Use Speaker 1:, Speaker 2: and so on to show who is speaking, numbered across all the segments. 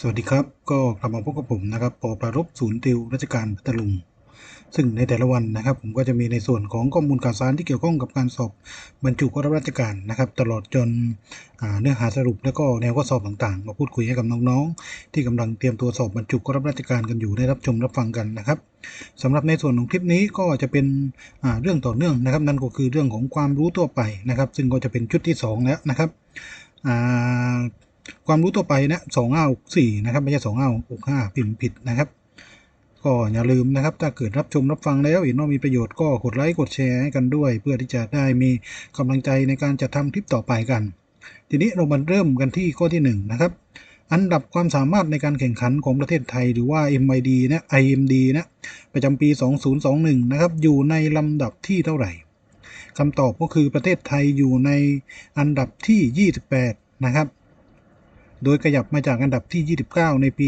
Speaker 1: สวัสดีครับ ก็กลับมาพบกับผมนะครับปอประรบศูนย์ติวราชการพัทลุง ซึ่งในแต่ละวันนะครับ ผมก็จะมีในส่วนของข้อมูลข่าวสารที่เกี่ยวข้องกับการสอบบรรจุข้าราชการนะครับ ตลอดจนเนื้อหาสรุปและก็แนวข้อสอบต่างๆ มาพูดคุยให้กับน้องๆ ที่กำลังเตรียมตัวสอบบรรจุข้าราชการกันอยู่ได้รับชมรับฟังกันนะครับสำหรับในส่วนของคลิปนี้ก็จะเป็นเรื่องต่อเนื่องนะครับ นั่นก็คือเรื่องของความรู้ทั่วไปนะครับ ซึ่งก็จะเป็นชุดที่สองแล้วนะครับอ่า ความรู้ตัวไปนะสองห้าสี่นะครับ ไม่ใช่สองห้าหกห้าพิมพ์ผิดนะครับ ก็อย่าลืมนะครับ ถ้าเกิดรับชมรับฟังแล้วเห็นว่ามีประโยชน์ก็กดไลค์กดแชร์ให้กันด้วย เพื่อที่จะได้มีกำลังใจในการจะทำคลิปต่อไปกัน ทีนี้เรามาเริ่มกันที่ข้อที่หนึ่งนะครับอันดับความสามารถในการแข่งขันของประเทศไทยหรือว่า MID นะ IMD นะประจำปี 2021 นะครับ อยู่ในลำดับที่เท่าไหร่คำตอบก็คือประเทศไทยอยู่ในอันดับที่ 28 นะครับ โดยขยับมาจากอันดับที่ 29 ในปี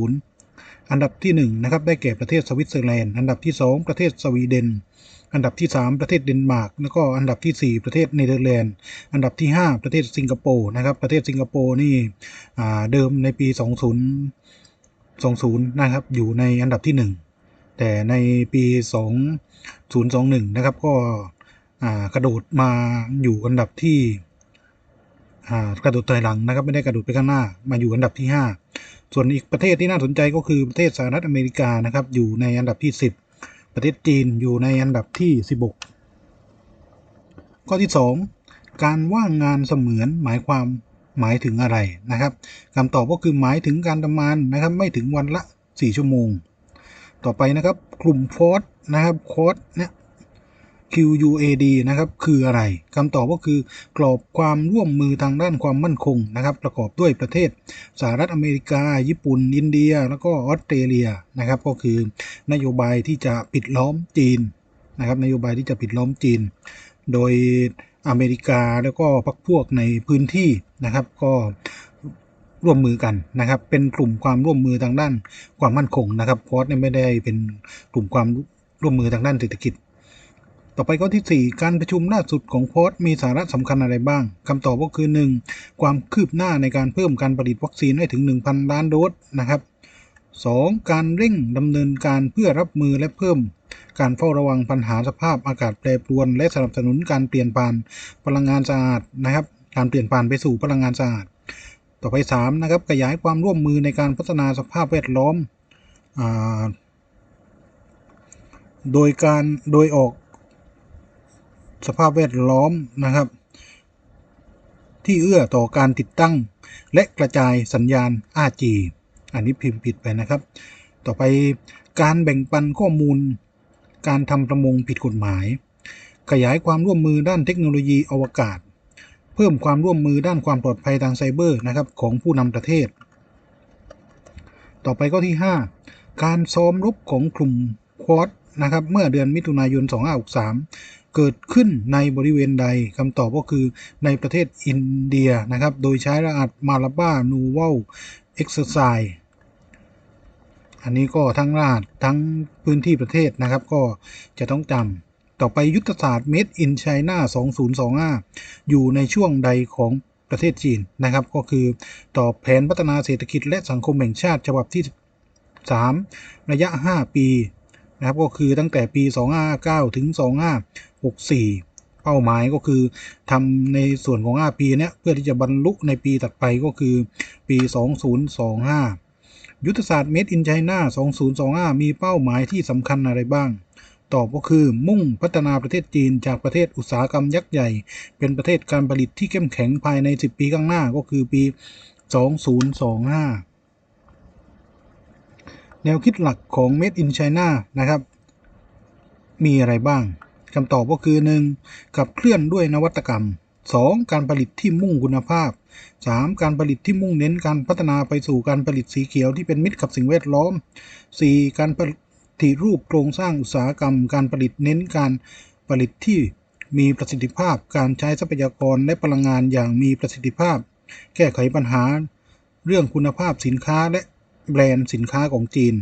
Speaker 1: 2020 อันดับที่ 1 นะครับ ได้แก่ประเทศสวิตเซอร์แลนด์ อันดับที่ 2 ประเทศสวีเดน อันดับที่ 3 ประเทศเดนมาร์ก แล้วก็อันดับที่ 4 ประเทศเนเธอร์แลนด์ อันดับที่ 5 ประเทศสิงคโปร์นะครับ ประเทศสิงคโปร์นี่เดิมในปี 20 20นะครับ อยู่ในอันดับที่ 1 แต่ในปี 2021 นะครับ ก็กระโดดมาอยู่อันดับที่ กระโดดถอยหลังนะครับไม่ได้กระโดดไปข้างหน้ามาอยู่อันดับที่ 5 ส่วนอีกประเทศที่น่าสนใจก็คือประเทศสหรัฐอเมริกานะครับอยู่ในอันดับที่ 10 ประเทศจีนอยู่ในอันดับที่ 16 ข้อที่ 2 การว่างงานเสมือนหมายความหมายถึงอะไรนะครับคำตอบก็คือหมายถึงการทำงานนะครับไม่ถึงวันละ 4 ชั่วโมง ต่อไปนะครับกลุ่มฟอสนะครับคอสเนี่ย QUAD นะครับคืออะไรคำตอบก็คือกรอบความร่วมมือทางด้านความมั่นคงนะครับ ประกอบด้วยประเทศสหรัฐอเมริกา ญี่ปุ่น อินเดีย แล้วก็ออสเตรเลียนะครับ ก็คือนโยบายที่จะปิดล้อมจีนนะครับ นโยบายที่จะปิดล้อมจีน โดยอเมริกาแล้วก็พรรคพวกในพื้นที่นะครับ ก็ร่วมมือกันนะครับ เป็นกลุ่มความร่วมมือทางด้านความมั่นคงนะครับเพราะเนี่ยไม่ได้เป็นกลุ่มความร่วมมือทางด้านเศรษฐกิจ ต่อไปข้อที่ 4 การประชุมล่าสุดของโพสต์มีสาระสำคัญอะไรบ้างคำตอบก็คือ 1. ความคืบหน้าในการเพิ่มการผลิตวัคซีนให้ถึง 1,000 ล้านโดสนะครับ 2. การเร่งดำเนินการเพื่อรับมือและเพิ่ม การเฝ้าระวังปัญหาสภาพอากาศแปรปรวน และสนับสนุนการเปลี่ยนผ่านพลังงานสะอาดนะครับ การเปลี่ยนผ่านไปสู่พลังงานสะอาด ต่อไป3นะครับขยายความร่วมมือในการพัฒนาสภาพแวดล้อมอโดยการโดยออก สภาพแวดล้อมนะครับ ที่เอื้อต่อการติดตั้ง และกระจายสัญญาณ 5G อันนี้พิมพ์ผิดไปนะครับ ต่อไปการแบ่งปันข้อมูล การทำประมงผิดกฎหมาย ขยายความร่วมมือด้านเทคโนโลยีอวกาศ เพิ่มความร่วมมือด้านความปลอดภัยทางไซเบอร์นะครับของผู้นำประเทศ ต่อไปก็ที่ 5 การซ้อมรบของกลุ่มควอด นะครับเมื่อเดือนมิถุนายน 2563 เกิดขึ้นในบริเวณใดคำตอบก็คือในประเทศอินเดียนะครับโดยใช้รหัสมาลาบ้านูเวลเอ็กซ์ไซอันนี้ก็ทั้งรหัสทั้งพื้นที่ประเทศนะครับก็จะต้องจำต่อไปยุทธศาสตร์ Made in China 2025 อยู่ในช่วงใดของประเทศจีนนะครับก็คือต่อแผนพัฒนาเศรษฐกิจและสังคมแห่งชาติฉบับที่ 3 ระยะ 5 ปี นะครับก็คือตั้งแต่ปี 2559 ถึง 2564 เป้าหมายก็คือทำในส่วนของ 5 ปีเนี้ยเพื่อที่จะบรรลุในปีถัดไปก็คือปี 2025 ยุทธศาสตร์ Made in China 2025 มีเป้าหมายที่สำคัญอะไรบ้างตอบก็คือมุ่งพัฒนาประเทศจีนจากประเทศอุตสาหกรรมยักษ์ใหญ่ เป็นประเทศการผลิตที่เข้มแข็งภายใน 10 ปีข้างหน้าก็คือปี 2025 แนวคิดหลักของ Made in China นะครับ มีอะไรบ้างคำตอบก็คือ 1. ขับเคลื่อนด้วยนวัตกรรม 2. การผลิตที่มุ่งคุณภาพ 3. การผลิตที่มุ่งเน้นการพัฒนาไปสู่การผลิตสีเขียวที่เป็นมิตรกับสิ่งแวดล้อม 4. การผลิตรูปโครงสร้างอุตสาหกรรม การผลิตเน้นการผลิตที่มีประสิทธิภาพ การใช้ทรัพยากรและพลังงานอย่างมีประสิทธิภาพ แก้ไขปัญหา เรื่องคุณภาพสินค้าและ แบรนด์สินค้าของจีน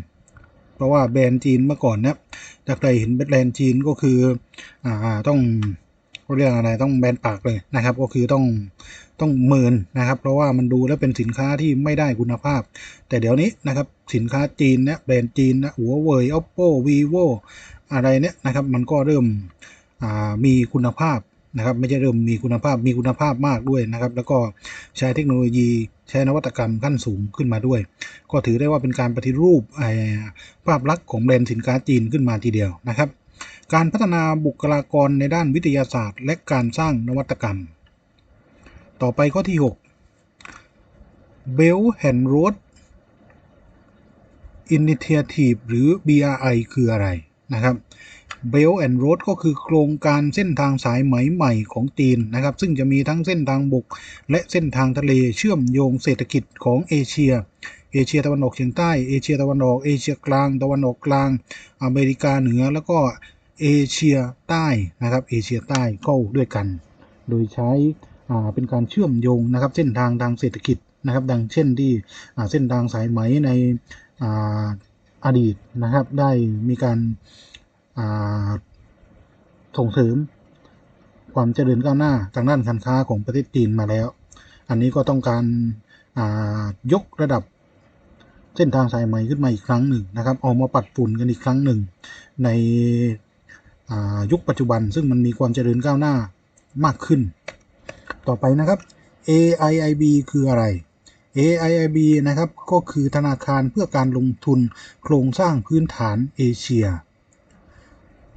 Speaker 1: เพราะว่าแบรนด์จีนเมื่อก่อนเนี่ยถ้าใครเห็นแบรนด์จีนก็คืออ่าต้องเขาเรียกอะไรต้องแบนปากเลยนะครับ ก็คือต้องต้องเมินนะครับ เพราะว่ามันดูแล้วเป็นสินค้าที่ไม่ได้คุณภาพ แต่เดี๋ยวนี้นะครับสินค้าจีนเนี่ยแบรนด์จีนนะหัวเว่ย oppo vivo อะไรเนี่ยนะครับ มันก็เริ่มอ่ามีคุณภาพนะครับ ไม่ใช่เริ่มมีคุณภาพมีคุณภาพมากด้วยนะครับ แล้วก็ใช้เทคโนโลยี ใช้นวัตกรรมขั้นสูงขึ้นมาด้วย ก็ถือได้ว่าเป็นการปฏิรูปภาพลักษณ์ของแบรนด์สินค้าจีนขึ้นมาทีเดียวนะครับ การพัฒนาบุคลากรในด้านวิทยาศาสตร์ และการสร้างนวัตกรรม ต่อไปข้อที่ 6 Bell and Road Initiative หรือ BRI คืออะไรนะครับ Bell and Road ก็คือโครงการเส้นทางสายไหมใหม่ของจีนนะครับ ซึ่งจะมีทั้งเส้นทางบก และเส้นทางทะเลเชื่อมโยงเศรษฐกิจของเอเชีย เอเชียตะวันออกเฉียงใต้ เอเชียตะวันออก เอเชียกลาง ตะวันออกกลาง อเมริกาเหนือ แล้วก็เอเชียใต้นะครับ เอเชียใต้เข้าด้วยกัน โดยใช้เป็นการเชื่อมโยงนะครับเส้นทางทางเศรษฐกิจนะครับ ดังเช่นที่เส้นทางสายไหมในออดีตนะครับ ได้มีการ ส่งเสริม ความเจริญก้าวหน้าทางด้านการค้าของประเทศจีนมาแล้ว อันนี้ก็ต้องการายกระดับเส้นทางสายไหมขึ้นมาอีกครั้งหนึ่งนะครับเอามาปัดฝุ่นกันอีกครั้งหนึ่ง ในยุคปัจจุบันซึ่งมันมีความเจริญก้าวหน้ามากขึ้น ต่อไปนะครับ AIIB คืออะไร AIIB นะครับก็คือธนาคารเพื่อการลงทุนโครงสร้างพื้นฐานเอเชีย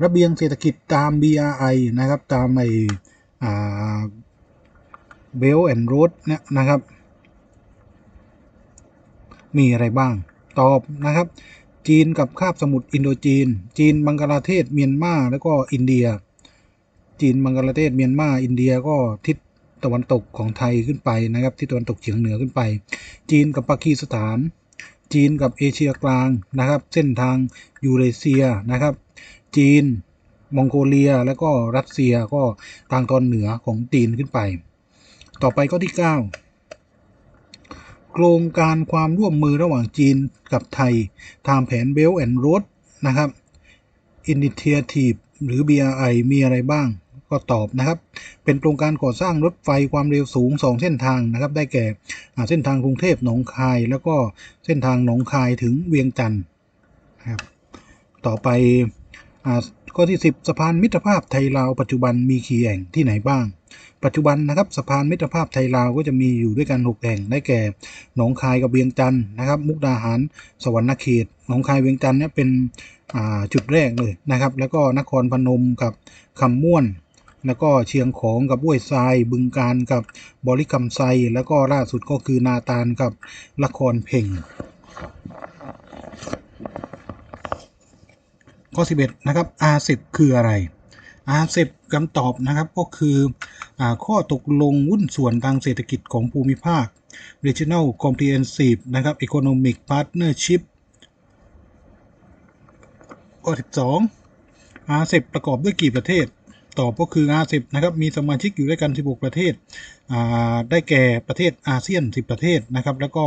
Speaker 1: ระเบียงเศรษฐกิจตาม BRI นะครับ ตามไอเบลแอนด์โรดเนี่ยนะครับ มีอะไรบ้าง ตอบนะครับ จีนกับคาบสมุทรอินโดจีน จีนบังกลาเทศเมียนมาแล้วก็อินเดีย จีนบังกลาเทศเมียนมาอินเดียก็ทิศตะวันตกของไทยขึ้นไปนะครับทิศตะวันตกเฉียงเหนือขึ้นไป จีนกับปากีสถาน จีนกับเอเชียกลางนะครับ เส้นทางยูเรเซียนะครับ จีน มองโกเลีย แล้วก็รัสเซียก็ทางตอนเหนือของจีนขึ้นไป ต่อไปก็ที่ 9 โครงการความร่วมมือระหว่างจีนกับไทยตามแผน Belt and Road นะครับ Initiative หรือ BRI มีอะไรบ้างก็ตอบนะครับ เป็นโครงการก่อสร้างรถไฟความเร็วสูง 2 เส้นทางนะครับ ได้แก่เส้นทางกรุงเทพหนองคาย แล้วก็เส้นทางหนองคายถึงเวียงจันทร์นะครับ ต่อไป ข้อที่ 10 สะพานมิตรภาพไทยลาวปัจจุบันมีกี่แห่งที่ไหนบ้าง ปัจจุบันนะครับสะพานมิตรภาพไทยลาวก็จะมีอยู่ด้วยกัน 6 แห่งได้แก่หนองคายกับเวียงจันทร์นะครับ มุกดาหาร สวรรณเขตหนองคายเวียงจันทร์เนี่ยเป็นจุดแรกเลยนะครับ แล้วก็นครพนมกับคำม่วน แล้วก็เชียงของกับห้วยทราย บึงการกับบริคำไซแล้วก็ล่าสุดก็คือนาตาลกับละครเพ่ง ข้อ 11 นะครับ R10 คืออะไร R10 คำตอบนะครับก็คืออข้อตกลงหุ้นส่วนทางเศรษฐกิจของภูมิภาค Regional Comprehensive นะครับ Economic Partnership ข้อ 12 R10 ประกอบด้วยกี่ประเทศ ตอบก็คือ RCEP นะครับมีสมาชิกอยู่ด้วยกัน 16 ประเทศ ได้แก่ประเทศอาเซียน 10 ประเทศนะครับแล้วก็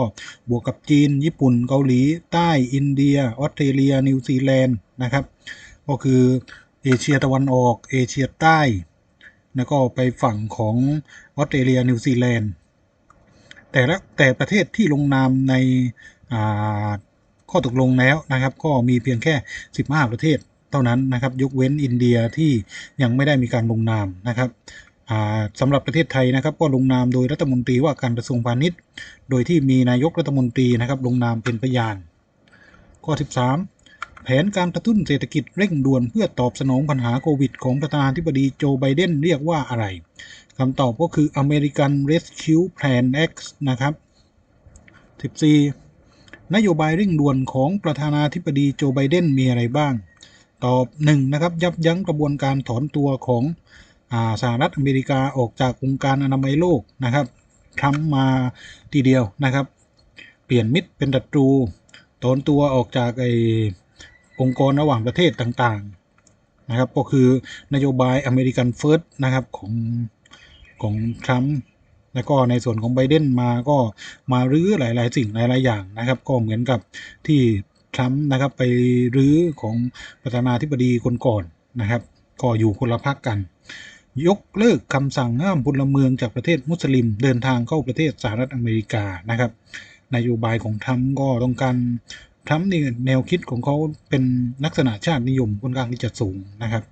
Speaker 1: บวกกับจีน ญี่ปุ่น เกาหลี ใต้อินเดีย ออสเตรเลีย นิวซีแลนด์นะครับก็คือเอเชียตะวันออก เอเชียใต้ แล้วก็ไปฝั่งของออสเตรเลียนิวซีแลนด์แต่ละแต่ประเทศที่ลงนามในข้อตกลงแล้วนะครับ ก็มีเพียงแค่ 15 ประเทศ เท่านั้นนะครับ ยกเว้นอินเดียที่ยังไม่ได้มีการลงนามนะครับสำหรับประเทศไทยนะครับ ก็ลงนามโดยรัฐมนตรีว่าการกระทรวงพาณิชย์ โดยที่มีนายกรัฐมนตรีนะครับ ลงนามเป็นพยาน ข้อ 13 แผนการกระตุ้นเศรษฐกิจเร่งด่วนเพื่อตอบสนองปัญหาโควิด ของประธานาธิบดีโจไบเดนเรียกว่าอะไรคำตอบก็คือ American Rescue Plan X นะครับ 14 นโยบายเร่งด่วนของประธานาธิบดีโจไบเดนมีอะไรบ้าง ตอบ1นะครับยับยั้งกระบวนการถอนตัวของอสหรัฐอเมริกาออกจากองค์การอนามัยโลกนะครับทำมาทีเดียวนะครับ เปลี่ยนมิตรเป็นศัตรูถอนตัวออกจากไอองค์กรระหว่างประเทศต่างๆนะครับ ก็คือนโยบายอเมริกันเฟิร์สนะครับของของทรัมป์แล้วก็ในส่วนของไบเดนมาก็มารื้อหลาย ๆ สิ่งหลาย ๆ อย่างนะครับ ก็เหมือนกับที่ ทรัมป์นะครับ ไปรื้อของประธานาธิบดีคนก่อนนะครับก็อยู่คนละพักกัน ยกเลิกคำสั่งห้ามพลเมืองจากประเทศมุสลิม เดินทางเข้าประเทศสหรัฐอเมริกานะครับนโยบายของทรัมป์ก็ต้องการทรัมป์นี่แนวคิดของเขาเป็นลักษณะชาตินิยมค่อนข้างที่จะสูงนะครับ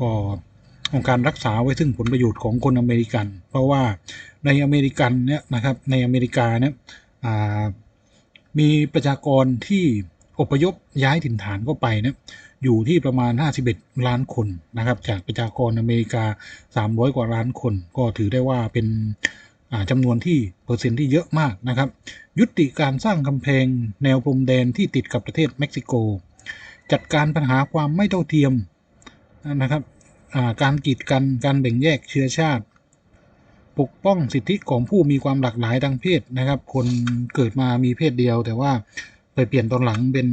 Speaker 1: ก็ต้องการรักษาไว้ซึ่งผลประโยชน์ของคนอเมริกัน เพราะว่าในอเมริกันเนี่ยนะครับในอเมริกาเนี่ย มีประชากรที่อพยพย้ายถิ่นฐานเข้าไปเนี่ยอยู่ที่ประมาณ 51 ล้านคนนะครับ จากประชากรอเมริกา 300 กว่าล้านคน ก็ถือได้ว่าเป็นจำนวนที่เปอร์เซ็นต์ที่เยอะมากนะครับ ยุติการสร้างกำแพงแนวพรมแดนที่ติดกับประเทศเม็กซิโก จัดการปัญหาความไม่เท่าเทียมนะครับการกีดกันการแบ่งแยกเชื้อชาติ ปกป้องสิทธิของผู้มีความหลากหลายทางเพศนะครับ คนเกิดมามีเพศเดียว แต่ว่าไปเปลี่ยนตอนหลังเป็น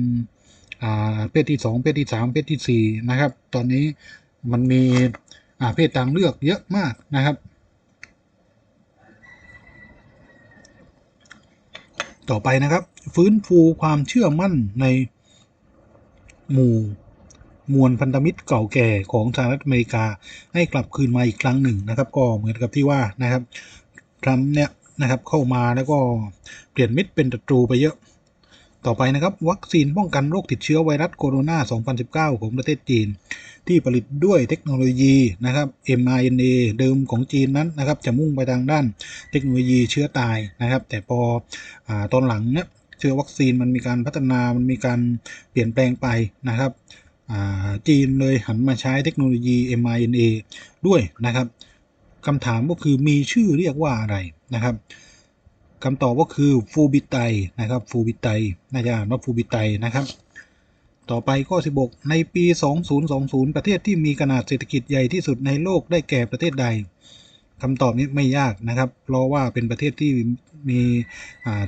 Speaker 1: เพศที่สองเพศที่สามเพศที่สี่นะครับ ตอนนี้มันมีเพศทางเลือกเยอะมากนะครับ ต่อไปนะครับ ฟื้นฟูความเชื่อมั่นในหมู่ มวลพันธมิตรเก่าแก่ของสหรัฐอเมริกาให้กลับคืนมาอีกครั้งหนึ่งนะครับ ก็เหมือนกับที่ว่านะครับทรัมป์เนี่ยนะครับเข้ามาแล้วก็เปลี่ยนมิตรเป็นศัตรูไปเยอะ ต่อไปนะครับ วัคซีนป้องกันโรคติดเชื้อไวรัสโคโรนา 2019 ของประเทศจีน ที่ผลิตด้วยเทคโนโลยีนะครับ mRNA เดิมของจีนนั้นนะครับ จะมุ่งไปทางด้านเทคโนโลยีเชื้อตายนะครับ แต่พออตอนหลังเนี่ยเชื้อวัคซีนมันมีการพัฒนา มันมีการเปลี่ยนแปลงไปนะครับ จีนเลยหันมาใช้เทคโนโลยี mRNA ด้วยนะครับคำถามก็คือมีชื่อเรียกว่าอะไรนะครับคำตอบก็คือฟูบิไตนะครับฟูบิไตน่าจะอ่านว่าฟูบิไตนะครับ ต่อไปข้อ 16 ในปี 2020 ประเทศที่มีขนาดเศรษฐกิจใหญ่ที่สุดในโลกได้แก่ประเทศใดคำตอบนี้ไม่ยากนะครับ เพราะว่าเป็นประเทศที่มี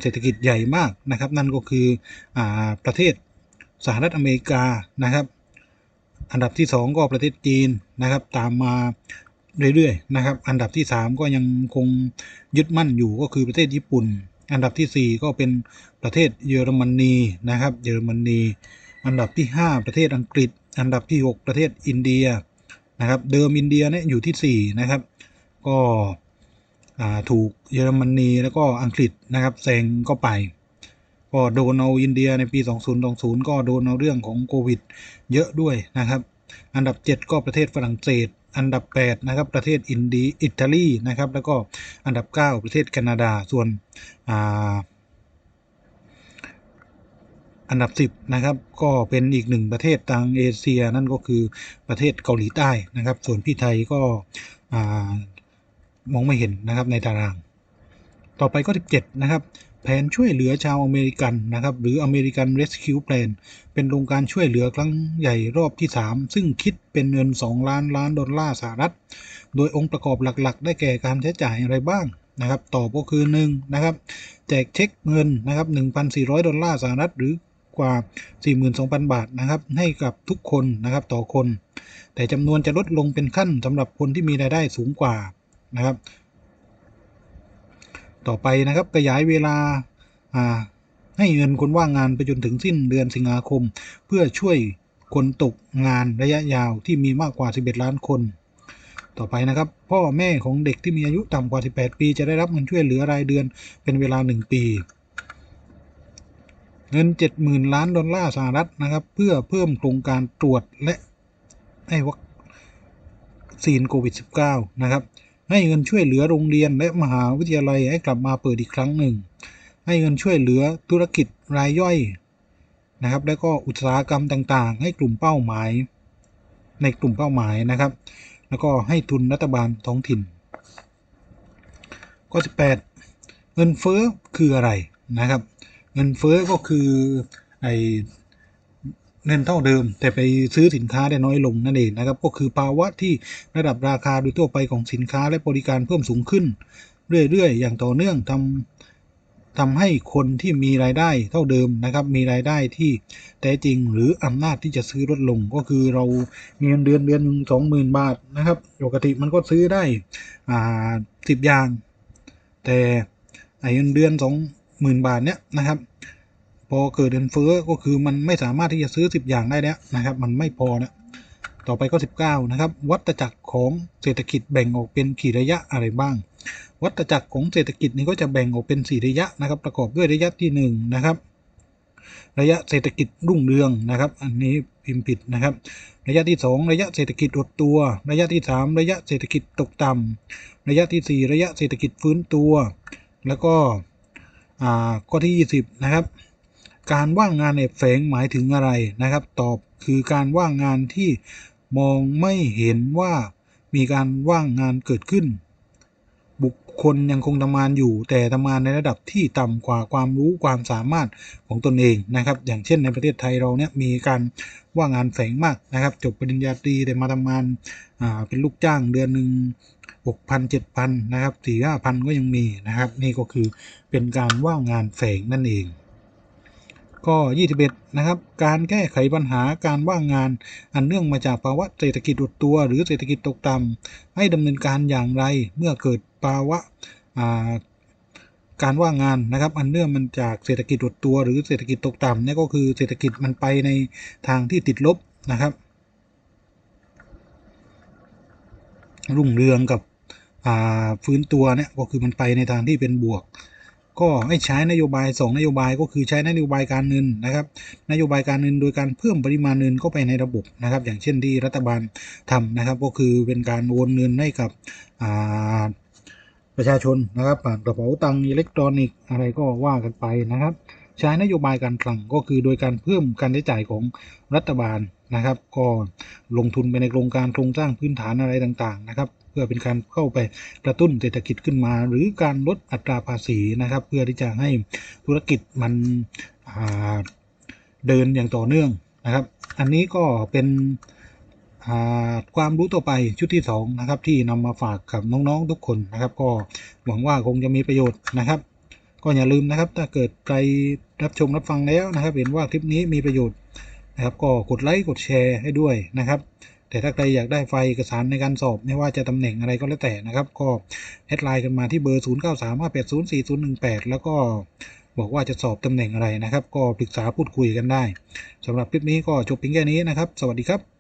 Speaker 1: เศรษฐกิจใหญ่มากนะครับ นั่นก็คืออประเทศสหรัฐอเมริกานะครับ อันดับที่ 2 ก็ประเทศจีนนะครับ ตามมาเรื่อยๆนะครับ อันดับที่ 3 ก็ยังคงยึดมั่นอยู่ก็คือประเทศญี่ปุ่น อันดับที่ 4 ก็เป็นประเทศเยอรมนีนะครับ เยอรมนี อันดับที่ 5 ประเทศอังกฤษ อันดับที่ 6 ประเทศอินเดียนะครับ เดิมอินเดียเนี่ยอยู่ที่ 4 นะครับ ก็ถูกเยอรมนีแล้วก็อังกฤษนะครับแซงก็ไป ก็โดนเอาอินเดียในปี 2020 ก็โดนเอาเรื่องของโควิด เยอะด้วยนะครับ อันดับ 7 ก็ประเทศฝรั่งเศส อันดับ 8 นะครับ ประเทศอินดีอิตาลีนะครับ แล้วก็อันดับ 9 ประเทศแคนาดา ส่วนอันดับ 10 นะครับ ก็เป็นอีกหนึ่งประเทศทางเอเชียนั่นก็คือประเทศเกาหลีใต้นะครับ ส่วนพี่ไทยก็มองไม่เห็นนะครับในตาราง ต่อไปก็ 17 นะครับ แผนช่วยเหลือชาวอเมริกันนะครับ หรือ American Rescue Plan เป็นโครงการช่วยเหลือครั้งใหญ่รอบที่ 3 ซึ่งคิดเป็นเงิน 2 ล้านล้านดอลลาร์สหรัฐ โดยองค์ประกอบหลักๆ ได้แก่การใช้จ่ายอะไรบ้างนะครับตอบก็คือ1นะครับแจกเช็คเงินนะครับ1,400 ดอลลาร์สหรัฐหรือกว่า 42,000 บาทนะครับให้กับทุกคนนะครับต่อคน แต่จำนวนจะลดลงเป็นขั้นสำหรับคนที่มีรายได้สูงกว่านะครับ ต่อไปนะครับขยายเวลาให้เงินคนว่างงานไปจนถึงสิ้นเดือนสิงหาคม เพื่อช่วยคนตกงานระยะยาวที่มีมากกว่า 11 ล้านคน ต่อไปนะครับ พ่อแม่ของเด็กที่มีอายุต่ำกว่า 18 ปี จะได้รับเงินช่วยเหลือรายเดือนเป็นเวลา 1 ปี เงิน 70,000 ล้านดอลลาร์สหรัฐนะครับ เพื่อเพิ่มโครงการตรวจและให้วัคซีนโควิด -19 นะครับ ให้เงินช่วยเหลือโรงเรียนและมหาวิทยาลัยให้กลับมาเปิดอีกครั้งหนึ่ง ให้เงินช่วยเหลือธุรกิจรายย่อยนะครับ และก็อุตสาหกรรมต่างๆ ให้กลุ่มเป้าหมาย ในกลุ่มเป้าหมายนะครับ แล้วก็ให้ทุนรัฐบาลท้องถิ่น ข้อ 18 เงินเฟ้อคืออะไรนะครับ เงินเฟ้อก็คือไอ เงินเท่าเดิม แต่ไปซื้อสินค้าได้น้อยลงนั่นเองนะครับ ก็คือภาวะที่ระดับราคาโดยทั่วไปของสินค้าและบริการเพิ่มสูงขึ้น เรื่อย ๆ อย่างต่อเนื่องทำทำให้คนที่มีรายได้เท่าเดิมนะครับ มีรายได้ที่แท้จริงหรืออำนาจที่จะซื้อลดลงก็คือเรามีเงินเดือนเดือนหนึ่งสองหมื่นบาทนะครับปกติมันก็ซื้อได้อ่าสิบอย่าง แต่ไอ้เงินเดือนสองหมื่นบาทเนี้ยนะครับ พอเกิดเงินเฟ้อก็คือมันไม่สามารถที่จะซื้อ 10 อย่างได้แล้วนะครับ มันไม่พอนะต่อไปก็ 19 นะครับ วัฏจักรของเศรษฐกิจแบ่งออกเป็นกี่ระยะอะไรบ้าง วัฏจักรของเศรษฐกิจนี้ก็จะแบ่งออกเป็น 4 ระยะนะครับ ประกอบด้วยระยะที่ 1 นะครับ ระยะเศรษฐกิจรุ่งเรืองนะครับ อันนี้พิมพ์ผิดนะครับ ระยะที่ 2 ระยะเศรษฐกิจอดตัว ระยะที่ 3 ระยะเศรษฐกิจตกต่ำระยะที่ 4 ระยะเศรษฐกิจฟื้นตัว แล้วก็ข้อที่ 20 นะครับ การว่างงานแอบแฝงหมายถึงอะไรนะครับ ตอบคือการว่างงานที่มองไม่เห็นว่ามีการว่างงานเกิดขึ้น บุคคลยังคงทำงานอยู่ แต่ทำงานในระดับที่ต่ำกว่าความรู้ความสามารถของตนเองนะครับ อย่างเช่นในประเทศไทยเราเนี่ยมีการว่างงานแฝงมากนะครับ จบปริญญาตรีแต่มาทำงานเป็นลูกจ้างเดือนหนึ่งหกพันเจ็ดพันนะครับสี่ห้าพันก็ยังมีนะครับ นี่ก็คือเป็นการว่างงานแฝงนั่นเอง ก็21 นะครับ การแก้ไขปัญหาการว่างงาน อันเนื่องมาจากภาวะเศรษฐกิจหดตัว หรือเศรษฐกิจตกต่ำให้ดำเนินการอย่างไรเมื่อเกิดภาวะาการว่างงานนะครับ อันเนื่องมันจากเศรษฐกิจหดตัว หรือเศรษฐกิจตกต่ำนี่ก็คือเศรษฐกิจมันไปในทางที่ติดลบนะครับรุ่งเรืองกับฟื้นตัวเนี่ยก็คือมันไปในทางที่เป็นบวก ก็ให้ใช้นโยบาย 2 นโยบายก็คือใช้นโยบายการเงินนะครับ นโยบายการเงินโดยการเพิ่มปริมาณเงินเข้าไปในระบบนะครับ อย่างเช่นที่รัฐบาลทำนะครับ ก็คือเป็นการโอนเงินให้กับประชาชนนะครับผ่านกระเป๋าตังค์อิเล็กทรอนิกส์อะไรก็ว่ากันไปนะครับ ใช้นโยบายการคลังก็คือโดยการเพิ่มการใช้จ่ายของรัฐบาล นะครับ ก็ลงทุนไปในโครงการโครงสร้างพื้นฐานอะไรต่างๆนะครับ เพื่อเป็นการเข้าไปกระตุ้นเศรษฐกิจขึ้นมา หรือการลดอัตราภาษีนะครับ เพื่อที่จะให้ธุรกิจมันเดินอย่างต่อเนื่องนะครับ อันนี้ก็เป็นความรู้ต่อไปชุดที่สองนะครับที่นำมาฝากกับน้องๆทุกคนนะครับ ก็หวังว่าคงจะมีประโยชน์นะครับ ก็อย่าลืมนะครับ ถ้าเกิดใครรับชมรับฟังแล้วนะครับ เห็นว่าคลิปนี้มีประโยชน์ นะครับก็กดไลค์กดแชร์ให้ด้วยนะครับ แต่ถ้าใครอยากได้ไฟล์เอกสารในการสอบไม่ว่าจะตำแหน่งอะไรก็แล้วแต่นะครับ ก็แอดไลน์กันมาที่เบอร์ 0 9 3 5 8 0 4 0 1 8 แล้วก็บอกว่าจะสอบตำแหน่งอะไรนะครับ ก็ปรึกษาพูดคุยกันได้สำหรับคลิปนี้ก็จบเพียงแค่นี้นะครับ สวัสดีครับ